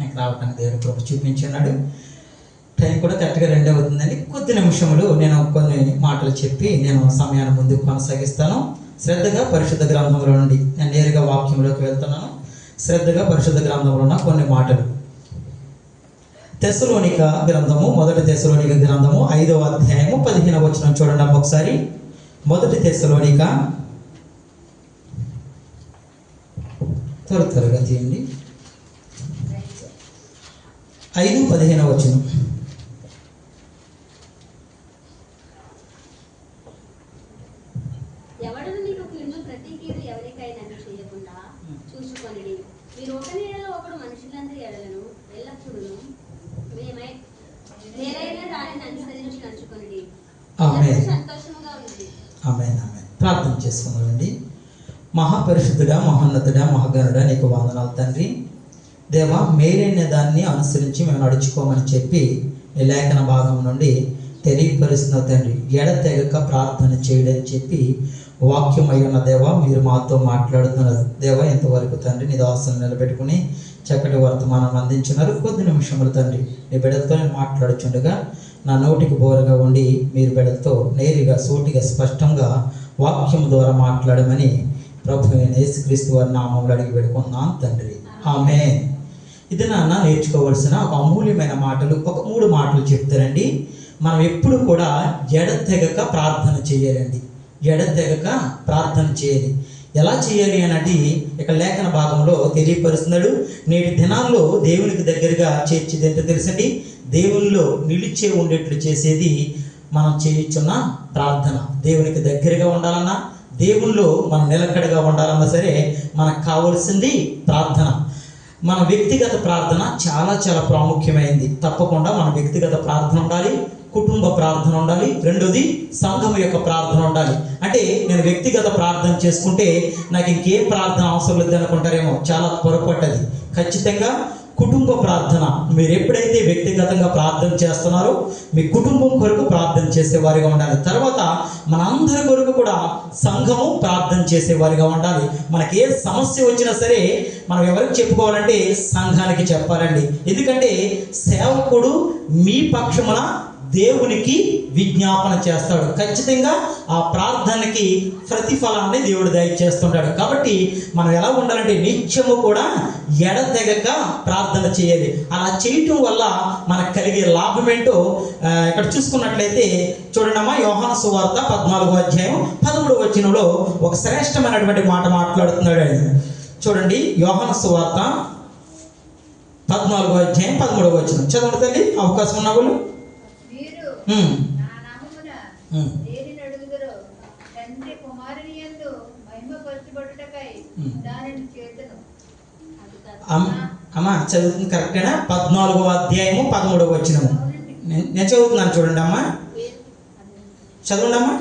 నాకు రావడానికి దేవుడు ప్రభు చూపించున్నాడు టైం కూడా కరెక్ట్గా రెండు అవుతుందండి. కొద్ది నిమిషములు నేను కొన్ని మాటలు చెప్పి నేను సమయాన్ని ముందుకు కొనసాగిస్తాను. శ్రద్ధగా పరిశుద్ధ గ్రంథంలో నుండి నేను నేరుగా వాక్యంలోకి వెళ్తున్నాను. శ్రద్ధగా పరిశుద్ధ గ్రంథంలో ఉన్న కొన్ని మాటలు. తెసలోనిక గ్రంథము మొదటి తెసలోనిక గ్రంథము ఐదవ అధ్యాయము పదిహేను వచ్చిన చూడండి ఒకసారి. మొదటి తెసలోనిక త్వర త్వరగా తీయండి ఐదు ఆమె ఆమె ప్రార్థన చేసుకుందామండి. మహాపరిశుద్ధుడా మహోన్నతుడా మహాగణుడా నీకు వందనాలు తండ్రి. దేవా మేలైన దాన్ని అనుసరించి మేము నడుచుకోమని చెప్పి ఈ లేఖన భాగం నుండి తెలియపరుస్తున్న తండ్రి ఎడతెగక ప్రార్థన చేయడని చెప్పి వాక్యం అయి ఉన్న దేవా మీరు మాతో మాట్లాడుతున్నారు. దేవా ఇంతవరకు తండ్రి నీ దాసులు నిలబెట్టుకుని చక్కటి వర్తమానం అందించినారు కొద్ది నిమిషములు తండ్రి నీ బిడ్డలతో నేను మాట్లాడుచుండగా నా నోటికి బోరగా ఉండి మీరు బిడ్డలతో నేరుగా సూటిగా స్పష్టంగా వాక్యం ద్వారా మాట్లాడమని ప్రభు అయిన యేసుక్రీస్తు వారి నామంలో అడిగి పెడుకున్నాను తండ్రి. ఆమె ఇది నాన్న నేర్చుకోవాల్సిన ఒక అమూల్యమైన మాటలు. ఒక మూడు మాటలు చెప్తారండి. మనం ఎప్పుడు కూడా ఎడతెగక ప్రార్థన చేయాలండి. ఎడతెగక ప్రార్థన చేయాలి. ఎలా చేయాలి అన్నది ఇక లేఖన భాగంలో తెలియపరుస్తున్నాడు. నేటి దినాల్లో దేవునికి దగ్గరగా చేర్చేది ఏంటో తెలుసండి. దేవునిలో నిలిచే ఉండేట్లు చేసేది మనం చేయించున్న ప్రార్థన. దేవునికి దగ్గరగా ఉండాలన్నా దేవుల్లో మనం నిలకడగా ఉండాలన్నా సరే మనకు కావాల్సింది ప్రార్థన. మన వ్యక్తిగత ప్రార్థన చాలా చాలా ప్రాముఖ్యమైంది. తప్పకుండా మన వ్యక్తిగత ప్రార్థన ఉండాలి కుటుంబ ప్రార్థన ఉండాలి రెండోది సంఘం యొక్క ప్రార్థన ఉండాలి. అంటే నేను వ్యక్తిగత ప్రార్థన చేసుకుంటే నాకు ఇంకేం ప్రార్థన అవసరం లేదు అనుకుంటారేమో చాలా పొరపడ్డది ఖచ్చితంగా కుటుంబ ప్రార్థన. మీరు ఎప్పుడైతే వ్యక్తిగతంగా ప్రార్థన చేస్తున్నారో మీ కుటుంబం కొరకు ప్రార్థన చేసేవారిగా ఉండాలి. తర్వాత మనందరి కొరకు కూడా సంఘము ప్రార్థన చేసేవారిగా ఉండాలి. మనకి ఏ సమస్య వచ్చినా సరే మనం ఎవరికి చెప్పుకోవాలంటే సంఘానికి చెప్పాలండి. ఎందుకంటే సేవకుడు మీ పక్షమున దేవునికి విజ్ఞాపన చేస్తాడు. ఖచ్చితంగా ఆ ప్రార్థనకి ప్రతిఫలాన్ని దేవుడు దయచేస్తుంటాడు. కాబట్టి మనం ఎలా ఉండాలంటే నిత్యము కూడా ఎడతెగక ప్రార్థన చేయాలి. అలా చేయటం వల్ల మనకు కలిగే లాభం ఏంటో ఇక్కడ చూసుకున్నట్లయితే చూడండమ్మా యోహాను సువార్త పద్నాలుగో అధ్యాయం పదమూడు వచనంలో ఒక శ్రేష్టమైనటువంటి మాట మాట్లాడుతున్నాడు ఆయన. చూడండి యోహాను సువార్త పద్నాలుగో అధ్యాయం పదమూడవ వచనం. చదవండి తల్లి అవకాశం ఉన్న వాళ్ళు మీరు ఉమ్, నా నామమున ఉమ్. దేనిని అడుగుదరో తండ్రి కుమారుని మహిమపరచబడుటకై. దానిని చేతును. అమ్మ అమ్మ చదువుతుంది కరెక్టేనా పద్నాలుగో అధ్యాయము పదమూడవ వచనము. నేను నేను చదువుతున్నాను చూడండి అమ్మా. చదవండి అమ్మా.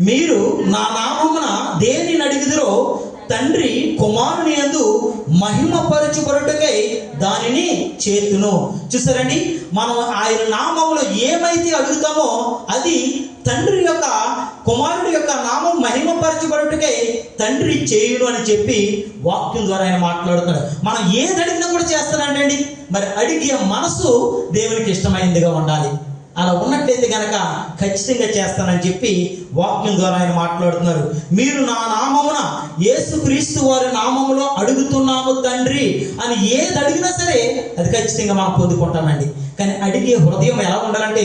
మీరు నా నామమున దేనిని అడిగిదరో తండ్రి కుమారుని యందు మహిమపరచుబడుటకై దానిని చేతును. చూసారండి? మనం ఆయన నామంలో ఏమైతే అడుగుతామో అది తండ్రి యొక్క కుమారుడి యొక్క నామం మహిమపరచబడుటకై తండ్రి చేయును అని చెప్పి వాక్యం ద్వారా ఆయన మాట్లాడుతున్నాడు. మనం ఏది అడిగినా కూడా చేస్తానంటండి. మరి అడిగే మనసు దేవునికి ఇష్టమైందిగా ఉండాలి. అలా ఉన్నట్లయితే కనుక ఖచ్చితంగా చేస్తానని చెప్పి వాక్యం ద్వారా ఆయన మాట్లాడుతున్నారు. మీరు నా నామమున యేసుక్రీస్తు వారి నామములో అడుగుతున్నాము తండ్రి అని ఏది అడిగినా సరే అది ఖచ్చితంగా మనం పొందుకుంటామండి. కానీ అడిగే హృదయం ఎలా ఉండాలంటే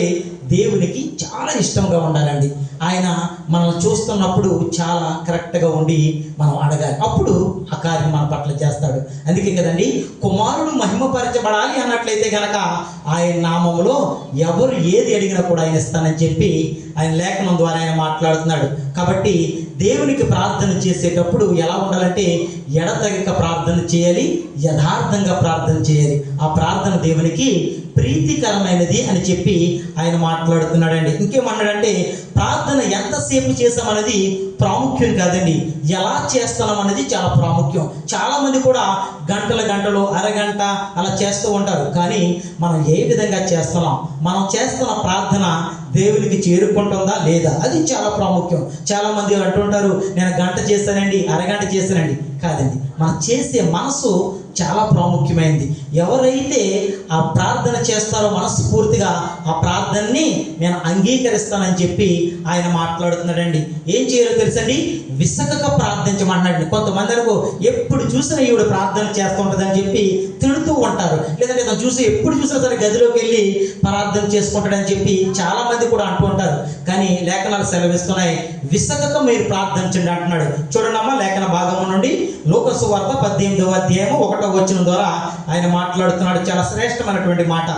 దేవునికి చాలా ఇష్టంగా ఉండాలండి. ఆయన మనం చూస్తున్నప్పుడు చాలా కరెక్ట్గా ఉండి మనం అడగాలి. అప్పుడు ఆ కార్యం మన పట్ల చేస్తాడు. అందుకే కదండి కుమారుడు మహిమపరచబడాలి అన్నట్లయితే గనక ఆయన నామంలో ఎవరు ఏది అడిగినా కూడా ఆయన ఇస్తానని చెప్పి ఆయన లేఖనం ద్వారా ఆయన మాట్లాడుతున్నాడు. కాబట్టి దేవునికి ప్రార్థన చేసేటప్పుడు ఎలా ఉండాలంటే ఎడతగక ప్రార్థన చేయాలి యథార్థంగా ప్రార్థన చేయాలి. ఆ ప్రార్థన దేవునికి ప్రీతికరమైనది అని చెప్పి ఆయన మాట్లాడుతున్నాడండి. ఇంకేమన్నాడంటే ప్రార్థన ఎంతసేపు చేసామనేది ప్రాముఖ్యం కాదండి. ఎలా చేస్తున్నాం అనేది చాలా ప్రాముఖ్యం. చాలామంది కూడా గంటల గంటలు అరగంట అలా చేస్తూ ఉంటారు. కానీ మనం ఏ విధంగా చేస్తున్నాం? మనం చేస్తున్న ప్రార్థన దేవునికి చేరుకుంటుందా లేదా? అది చాలా ప్రాముఖ్యం. చాలామంది అంటుంటారు నేను గంట చేస్తానండి అరగంట చేస్తానండి కాదండి. మనం చేసే మనసు చాలా ప్రాముఖ్యమైనది ఎవరైతే ఆ ప్రార్థన చేస్తారో మనస్ఫూర్తిగా ఆ ప్రార్థనని నేను అంగీకరిస్తానని చెప్పి ఆయన మాట్లాడుతున్నాడండి. ఏం చేయాలో తెలుసండి? విసకక ప్రార్థించమన్నాడు కొంతమంది అనుకో ఎప్పుడు చూసినా ఈవిడ ప్రార్థన చేస్తూ ఉంటుందని చెప్పి తిడుతూ ఉంటారు. లేదంటే తను చూసి ఎప్పుడు చూసినా సరే గదిలోకి వెళ్ళి ప్రార్థన చేసుకుంటాడని చెప్పి చాలా మంది కూడా అంటూ ఉంటారు. కానీ లేఖనాలు సెలవిస్తున్నాయి. విసకక మీరు ప్రార్థించండి అంటున్నాడు. చూడండమ్మా లేఖన భాగం నుండి. లోకసు వార్త పద్దెనిమిదవ అధ్యాయము ఒకటో వచ్చిన ద్వారా ఆయన మాట్లాడుతున్నాడు. చాలా శ్రేష్టమైనటువంటి మాట.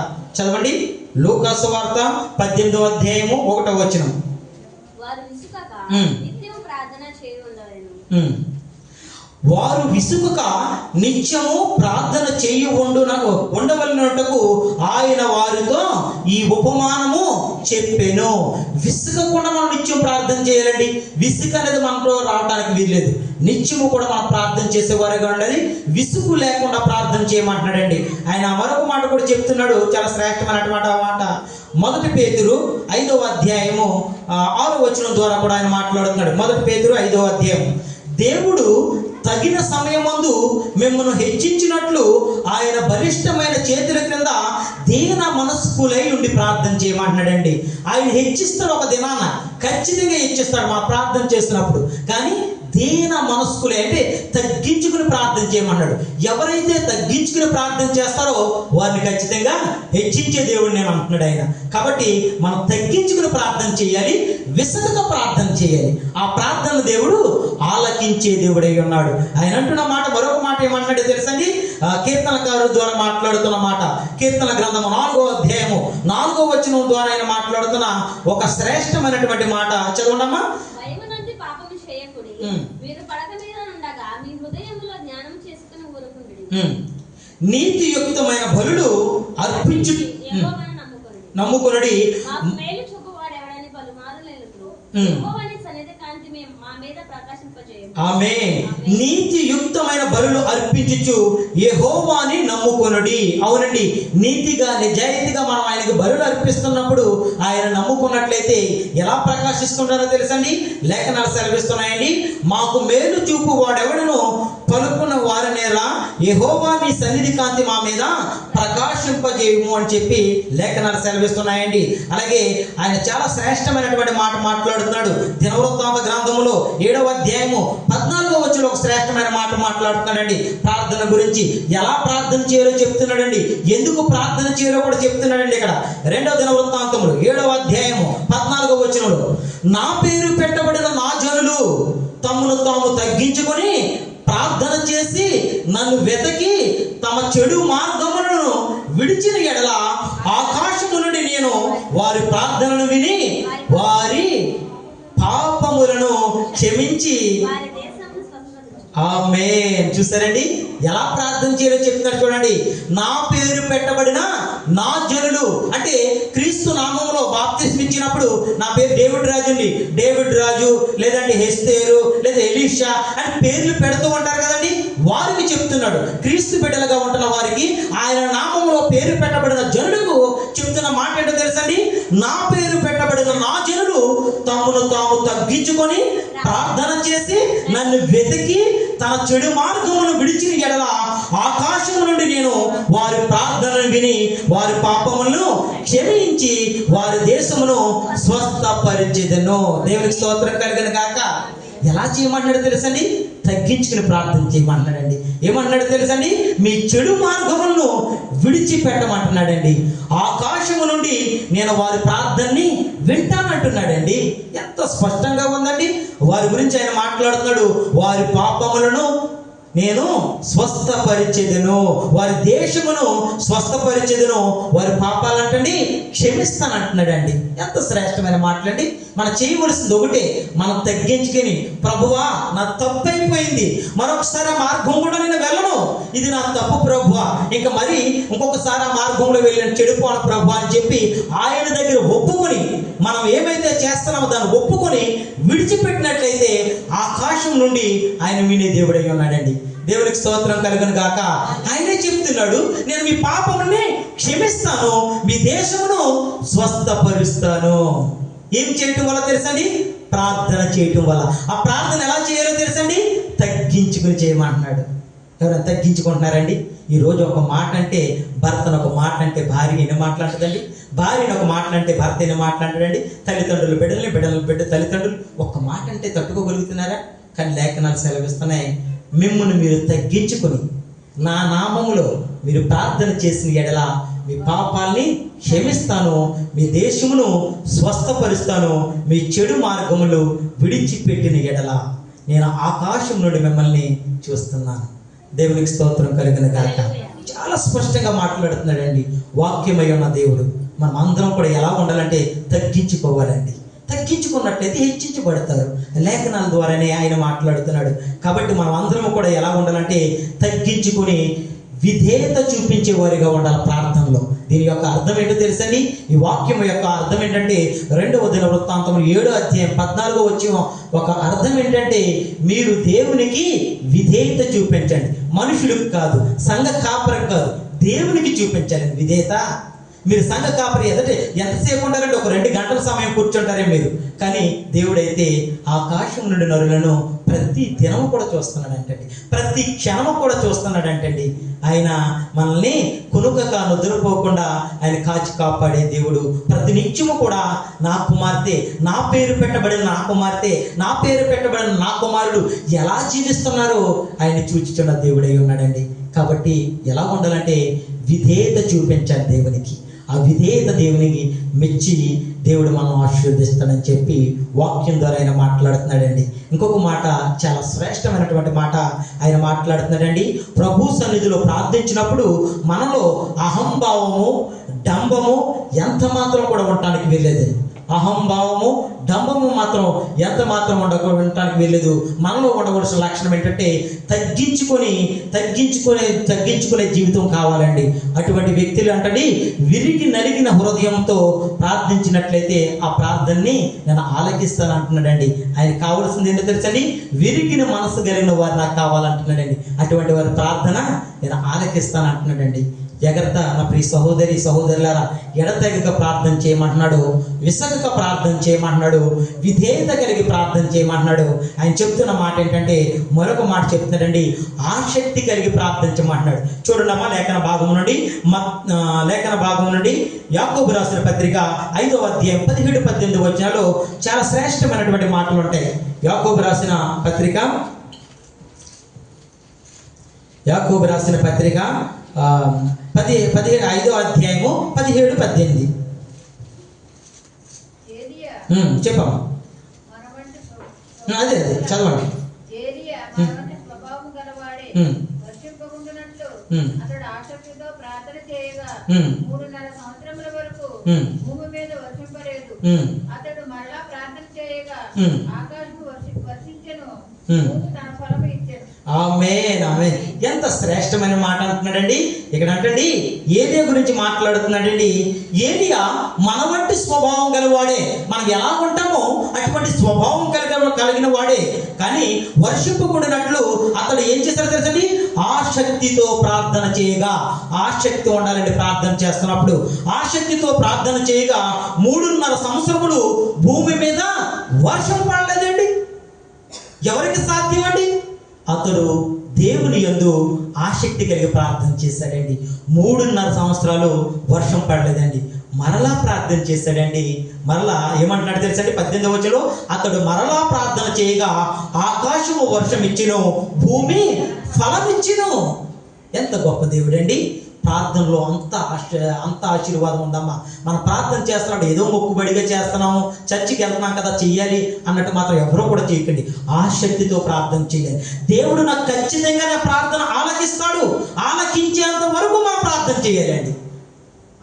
చదవండి. లోకాసు వార్త పద్దెనిమిదవ అధ్యాయము ఒకటో వచనం. వారు విసుగుక ప్రార్థన నిత్యము ప్రార్థన చేయి ఉండున ఆయన వారితో ఈ ఉపమానము చెప్పెను. విసుగకుండా మనం నిత్యం ప్రార్థన చేయాలండి. విసుగ అనేది మనలో రావడానికి వీల్లేదు. నిత్యము కూడా మనం ప్రార్థన చేసేవారుగా ఉండాలి విసుగు లేకుండా ప్రార్థన చేయమంటున్నాడండి. ఆయన మరొక మాట కూడా చెప్తున్నాడు. చాలా శ్రేష్టమైనటువంటి మాట. మొదటి పేతురు ఐదవ అధ్యాయము ఆరో వచనం ద్వారా కూడా ఆయన మాట్లాడుతున్నాడు. మొదటి పేతురు ఐదవ అధ్యాయం దేవుడు తగిన సమయమందు మిమ్మల్ని హెచ్చించినట్లు ఆయన బలిష్టమైన చేతుల క్రింద దీన మనస్కులై ఉండి ప్రార్థన చేయమంటున్నాడండి. ఆయన హెచ్చిస్తాడు ఒక దినాన. ఖచ్చితంగా హెచ్చిస్తాడు మా ప్రార్థన చేస్తున్నప్పుడు. కానీ దీన మనస్కులే అంటే తగ్గించుకుని ప్రార్థన చేయమన్నాడు. ఎవరైతే తగ్గించుకుని ప్రార్థన చేస్తారో వారిని ఖచ్చితంగా హెచ్చించే దేవుడు నేను అంటున్నాడు ఆయన. కాబట్టి మనం తగ్గించుకుని ప్రార్థన చేయాలి విసగక ప్రార్థన చేయాలి. ఆ ప్రార్థన దేవుడు ఆలకించే దేవుడై ఉన్నాడు. ఆయన అంటున్న మాట మరొక మాట ఏమన్నాడు తెలుసండి? కీర్తనకారుడు ద్వారా మాట్లాడుతున్న మాట. కీర్తన గ్రంథము నాలుగో అధ్యాయము నాలుగో వచనం ద్వారా ఆయన మాట్లాడుతున్న ఒక శ్రేష్టమైనటువంటి మాట. చదవండమ్మా భయము నుండి పాపము చేయకుడి ఉమ్. మీరు పడక మీద ఉండగా మీ హృదయములో జ్ఞానం చేసుకుని ఊరుకుండి ఉమ్. నీతియుక్తమైన బలులు అర్పించు నమ్ముకొనుడి. నమ్ముకొనుడి. మాకు మేలు చూపువాడు ఎవడని పలుమారులు ఎలుగురు ఉమ్. యెహోవాని సన్నిధి కాంతి మే- మా మీద ప్రకాశింపజేయము ఆమె నీతియుక్తమైన బలులు అర్పించుచు యహోవాని నమ్ముకొనుడి. అవునండి నీతిగా నిజాయితీగా మనం ఆయనకు బలులు అర్పిస్తున్నప్పుడు ఆయన నమ్ముకున్నట్లయితే ఎలా ప్రకాశిస్తున్నారో తెలుసండి? లేఖనాలు సెలవిస్తున్నాయండి మాకు మేలు చూపు వాడెవడను పలుకున్న వారనేలా యహోవా నీ సన్నిధి కాంతి మా మీద ప్రకాశింపజేయము అని చెప్పి లేఖనాలు సెలవిస్తున్నాయండి. అలాగే ఆయన చాలా శ్రేష్టమైనటువంటి మాట మాట్లాడుతున్నాడు. దినవృత్తాంత గ్రంథములో ఏడవ అధ్యాయము పద్నాలుగో వచ్చిన ఒక శ్రేష్టమైన మాట మాట్లాడుతున్నాడండి. ప్రార్థన గురించి ఎలా ప్రార్థన చేయాలో చెప్తున్నాడండి. ఎందుకు ప్రార్థన చేయాలో కూడా చెప్తున్నాడండి ఇక్కడ. రెండవ దినవృత్తాంతములు ఏడవ అధ్యాయము పద్నాలుగో వచనంలో నా పేరు పెట్టబడిన నా జనులు తమ్మును తాము తగ్గించుకొని ప్రార్థన చేసి నన్ను వెతకి తమ చెడు మార్గములను విడిచిన ఎడల ఆకాశము నుండి నేను వారి ప్రార్థనను విని వారి పాపములను క్షమించి ఆమె చూసారండి? ఎలా ప్రార్థన చేయాలో చెప్తున్నారు చూడండి. నా పేరు పెట్టబడిన నా జనులు అంటే క్రీస్తు నామంలో బాప్తిస్మ ఇచ్చినప్పుడు నా పేరు డేవిడ్ రాజు అండి. డేవిడ్ రాజు లేదంటే హెస్తేరు లేదా ఎలీషా అని పేర్లు పెడుతూ ఉంటారు కదండి. వారికి చెప్తున్నాడు క్రీస్తు బిడ్డలుగా ఉంటున్న వారికి ఆయన నామంలో పేరు పెట్టబడిన జనులకు చెప్తున్న మాట ఏంటో తెలుసండి? నా పేరు పెట్టబడిన నా జనులు తమను తాము తగ్గించుకొని ప్రార్థన చేసి నన్ను వెతికి తన చెడు మార్గమును విడిచిన ఎడల ఆకాశం నుండి నేను వారి ప్రార్థనను విని వారి పాపములను క్షమించి వారి దేశమును స్వస్థపరిచేదను. దేవునికి స్తోత్రం కలిగిన కాక ఎలా చేయమన్నాడు తెలుసండి? తగ్గించుకుని ప్రార్థన చేయమంటున్నాడండి. ఏమన్నాడు తెలుసండి? మీ చెడు మార్గములను విడిచిపెట్టమంటున్నాడండి. ఆకాశము నుండి నేను వారి ప్రార్థనని వింటానంటున్నాడండి. ఎంత స్పష్టంగా ఉందండి? వారి గురించి ఆయన మాట్లాడుతున్నాడు. వారి పాపములను నేను స్వస్థపరిచేదను. వారి దేశమును స్వస్థపరిచేదను. వారి పాపాలంటండి క్షమిస్తానంటున్నాడండి. ఎంత శ్రేష్టమైన మాటలండి. మనం చేయవలసింది ఒకటే మనం తగ్గించుకొని ప్రభువా నా తప్పు అయిపోయింది మరొకసారి ఆ మార్గం కూడా నేను వెళ్ళను. ఇది నా తప్పు ప్రభువా. ఇంకా మరి ఇంకొకసారి ఆ మార్గంలో వెళ్ళిన చెడిపోను ప్రభు అని చెప్పి ఆయన దగ్గర ఒప్పుకొని మనం ఏమైతే చేస్తున్నామో దాన్ని ఒప్పుకొని విడిచిపెట్టినట్లయితే ఆకాశం నుండి ఆయన వినే దేవుడై ఉన్నాడండి. దేవునికి స్తోత్రం కలుగును గాక. ఆయనే చెప్తున్నాడు నేను మీ పాపముని క్షమిస్తాను మీ దేశమును స్వస్థపరుస్తాను. ఏం చేయటం వల్ల తెలుసండి? ప్రార్థన చేయటం వల్ల. ఆ ప్రార్థన ఎలా చేయాలో తెలుసండి? తగ్గించుకుని చేయమంటున్నాడు. ఎవరైనా తగ్గించుకుంటున్నారండి? ఈ రోజు ఒక మాట అంటే భర్తను ఒక మాట అంటే భార్య ఎన్ని మాట్లాడుతుందండి? భార్యను ఒక మాట అంటే భర్త ఎన్ని మాట్లాడాడండి తల్లిదండ్రులు బిడ్డల్ని బిడ్డలు బిడ్డ తల్లిదండ్రులు ఒక్క మాట అంటే తట్టుకోగలుగుతున్నారా? కానీ లేఖనాలు సెలవిస్తున్నాయి. మిమ్మల్ని మీరు తగ్గించుకొని నా నామములో మీరు ప్రార్థన చేసిన ఎడల మీ పాపాల్ని క్షమిస్తాను మీ దేశమును స్వస్థపరుస్తాను మీ చెడు మార్గములు విడిచిపెట్టిన ఎడల నేను ఆకాశం నుండి మిమ్మల్ని చూస్తున్నాను. దేవునికి స్తోత్రం కలిగిన గాక. చాలా స్పష్టంగా మాట్లాడుతున్నాడండి. వాక్యమై ఉన్న దేవుడు. మనం అందరం కూడా ఎలా ఉండాలంటే తగ్గించుకోవాలండి. తగ్గించుకున్నట్లయితే హెచ్చించబడతారు. లేఖనాల ద్వారానే ఆయన మాట్లాడుతున్నాడు. కాబట్టి మనం అందరం కూడా ఎలా ఉండాలంటే తగ్గించుకుని విధేయత చూపించే వారిగా ఉండాలి ప్రార్థనలో. దీని యొక్క అర్థం ఏంటో తెలుసండి? ఈ వాక్యం యొక్క అర్థం ఏంటంటే రెండవ దిన వృత్తాంతం ఏడో అధ్యాయం పద్నాలుగో వచ్చి ఒక అర్థం ఏంటంటే మీరు దేవునికి విధేయత చూపించండి. మనుషులకు కాదు సంఘ కాపరకు కాదు దేవునికి చూపించాలి. విధేయత మీరు సంఘ కాపరి ఎదుట ఎంతసేపు ఉండాలంటే ఒక రెండు గంటల సమయం కూర్చుంటారే మీరు. కానీ దేవుడైతే ఆకాశం నుండి నరులను ప్రతి దినము కూడా చూస్తున్నాడంటండి. ప్రతి క్షణము కూడా చూస్తున్నాడంటండి. ఆయన మనల్ని కొనుకక నిద్రపోకుండా ఆయన కాచి కాపాడే దేవుడు ప్రతి నిత్యము కూడా నా కుమార్తె నా పేరు పెట్టబడిన నా కుమార్తె నా పేరు పెట్టబడిన నా కుమారుడు ఎలా జీవిస్తున్నారో ఆయన చూచుచున్న దేవుడై ఉన్నాడండి. కాబట్టి ఎలా ఉండాలంటే విధేయత చూపించాలి దేవునికి. ఆ విధేయత దేవునికి మెచ్చి దేవుడు మనం ఆశీర్వదిస్తాడని చెప్పి వాక్యం ద్వారా ఆయన మాట్లాడుతున్నాడండి. ఇంకొక మాట చాలా శ్రేష్టమైనటువంటి మాట ఆయన మాట్లాడుతున్నాడండి. ప్రభు సన్నిధిలో ప్రార్థించినప్పుడు మనలో అహంభావము డంబము ఎంత మాత్రం కూడా ఉండటానికి వెళ్ళేది అహంభావము డంబము మాత్రం ఎంత మాత్రం ఉండ ఉండటానికి వెళ్ళలేదు మనలో ఉండవలసిన లక్షణం ఏంటంటే తగ్గించుకొని తగ్గించుకునే తగ్గించుకునే జీవితం కావాలండి. అటువంటి వ్యక్తులు అంటండి విరిగి నలిగిన హృదయంతో ప్రార్థించినట్లయితే ఆ ప్రార్థనని నేను ఆలకిస్తాను అంటున్నాడండి ఆయన కావాల్సింది ఏంటో తెలుసండి? విరిగిన మనసు కలిగిన వారు నాకు కావాలంటున్నాడండి. అటువంటి వారి ప్రార్థన నేను ఆలకిస్తాను అంటున్నాడండి జాగ్రత్త నా ప్రియ సహోదరి సహోదరులారా ఎడతెగక ప్రార్థన చేయమంటున్నాడు విసగక ప్రార్థన చేయమంటున్నాడు విధేయత కలిగి ప్రార్థన చేయమంటున్నాడు. ఆయన చెప్తున్న మాట ఏంటంటే మరొక మాట చెప్తున్నాడండి ఆసక్తి కలిగి ప్రార్థించమంటున్నాడు చూడండమ్మా లేఖన భాగం నుండి మత్- లేఖన భాగం నుండి యాకోబు రాసిన పత్రిక ఐదవ అధ్యాయం పదిహేడు పద్దెనిమిది వచనాలు చాలా శ్రేష్టమైనటువంటి మాటలు ఉంటాయి. యాకోబు రాసిన పత్రిక యాకోబు రాసిన పత్రిక ఆ, పది పదిహేడు ఐదో అధ్యాయము పదిహేడు పద్దెనిమిది. చెప్పమ్మా. అదే అదే చదవండి. అతడు ఆసక్తితో ప్రార్థన చేయగా. మూడున్నర సంవత్సరముల వరకు ఉమ్. భూమి మీద వర్షింపలేదు. ఉమ్, అతడు మరలా ప్రార్థన చేయగా వర్షి వర్షించెను. భూమి తన ఫలము ఇచ్చెను. ఆమేన్ ఆమేన్. ఎంత శ్రేష్టమైన మాట అంటున్నాడండి? ఇక్కడ అంటండి ఏలియా గురించి మాట్లాడుతున్నాడండి? ఏలియా మన వంటి స్వభావం గలవాడే. మనం ఎలా ఉంటామో అటువంటి స్వభావం కలిగిన కలిగిన వాడే. కానీ వర్షింపకూడినట్లు అతడు ఏం చేశారు తెలుసండి? ఆసక్తితో ప్రార్థన చేయగా ఆసక్తి ఉండాలండి ప్రార్థన చేస్తున్నప్పుడు. ఆసక్తితో ప్రార్థన చేయగా మూడున్నర సంవత్సరములు భూమి మీద వర్షం పడలేదండి. ఎవరికి సాధ్యం అండి? అతడు దేవుని యందు ఆసక్తి కలిగి ప్రార్థన చేశాడండి. మూడున్నర సంవత్సరాలు వర్షం పడలేదండి. మరలా ప్రార్థన చేశాడండి. మరలా ఏమంటున్నాడు తెలుసండి? పద్దెనిమిది వచ్చలో అతడు మరలా ప్రార్థన చేయగా ఆకాశము వర్షం ఇచ్చిను భూమి ఫలం ఇచ్చిను ఎంత గొప్ప దేవుడండి. ప్రార్థనలో అంత అంత ఆశీర్వాదం ఉందమ్మా. మనం ప్రార్థన చేస్తున్నాడు ఏదో మొక్కుబడిగా చేస్తున్నాము చర్చికి వెళ్తున్నాం కదా చెయ్యాలి అన్నట్టు మాత్రం ఎవరో కూడా చేయకండి. ఆసక్తితో ప్రార్థన చేయాలి. దేవుడు నాకు ఖచ్చితంగా నా ప్రార్థన ఆలకిస్తాడు. ఆలకించేంత వరకు మనం ప్రార్థన చేయాలండి.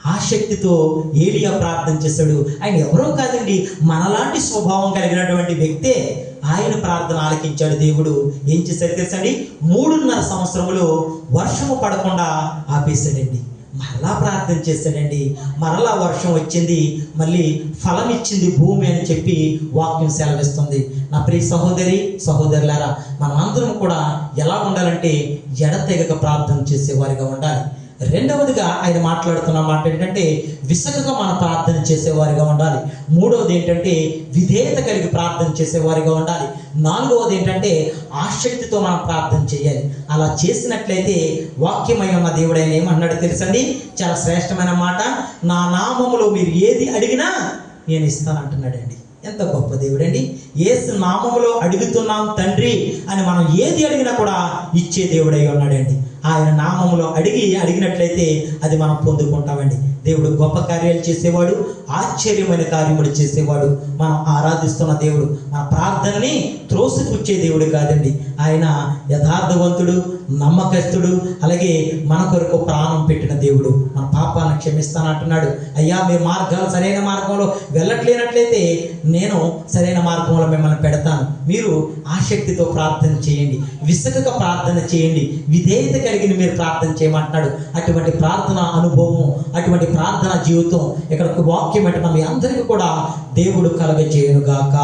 ఆసక్తితో ఏలియా ప్రార్థన చేశాడు ఆయన ఎవరో కాదండి మనలాంటి స్వభావం కలిగినటువంటి వ్యక్తే ఆయన ప్రార్థన ఆలకించాడు దేవుడు. ఏం చేశాడు తెలుసండి మూడున్నర సంవత్సరంలో వర్షము పడకుండా ఆపేశాడండి. మరలా ప్రార్థన చేశాడండి. మరలా వర్షం వచ్చింది మళ్ళీ ఫలం ఇచ్చింది భూమి అని చెప్పి వాక్యం సెలవిస్తుంది. నా ప్రియ సహోదరి సహోదరులారా మనమందరం అందరం కూడా ఎలా ఉండాలంటే ఎడతెగక ప్రార్థన చేసేవారిగా ఉండాలి. రెండవదిగా ఆయన మాట్లాడుతున్న మాట ఏంటంటే విసుగుగా మనం ప్రార్థన చేసేవారిగా ఉండాలి. మూడవది ఏంటంటే విధేయత కలిగి ప్రార్థన చేసేవారిగా ఉండాలి. నాలుగవది ఏంటంటే ఆసక్తితో మనం ప్రార్థన చేయాలి. అలా చేసినట్లయితే వాక్యమై ఉన్న దేవుడైన ఏమన్నాడు తెలుసండి? చాలా శ్రేష్టమైన మాట. నా నామములో మీరు ఏది అడిగినా నేను ఇస్తాను అంటున్నాడండి ఎంత గొప్ప దేవుడండి. ఏసు నామములో అడుగుతున్నాం తండ్రి అని మనం ఏది అడిగినా కూడా ఇచ్చే దేవుడై ఉన్నాడండి. ఆయన నామములో అడిగి అడిగినట్లయితే అది మనం పొందుకుంటామండి. దేవుడు గొప్ప కార్యాలు చేసేవాడు ఆశ్చర్యమైన కార్యములు చేసేవాడు. మనం ఆరాధిస్తున్న దేవుడు మన ప్రార్థనని త్రోసిపుచ్చే దేవుడు కాదండి. ఆయన యథార్థవంతుడు నమ్మకస్తుడు అలాగే మన కొరకు ప్రాణం పెట్టిన దేవుడు. మన పాపాలను క్షమిస్తానంటున్నాడు అయ్యా మీ మార్గాలు సరైన మార్గంలో వెళ్ళట్లేనట్లయితే నేను సరైన మార్గంలో మిమ్మల్ని పెడతాను. మీరు ఆసక్తితో ప్రార్థన చేయండి. విసుగక ప్రార్థన చేయండి. విధేయత కలిగిన మీరు ప్రార్థన చేయమంటున్నాడు. అటువంటి ప్రార్థన అనుభవం అటువంటి ప్రార్థన జీవితం ఇక్కడ ఒక వాక్యం అంటే మీ అందరికీ కూడా దేవుడు కలగ చేయనుగాక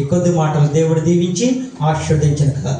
ఈ కొద్ది మాటలు దేవుడు దీవించి ఆశీర్వదించిన కదా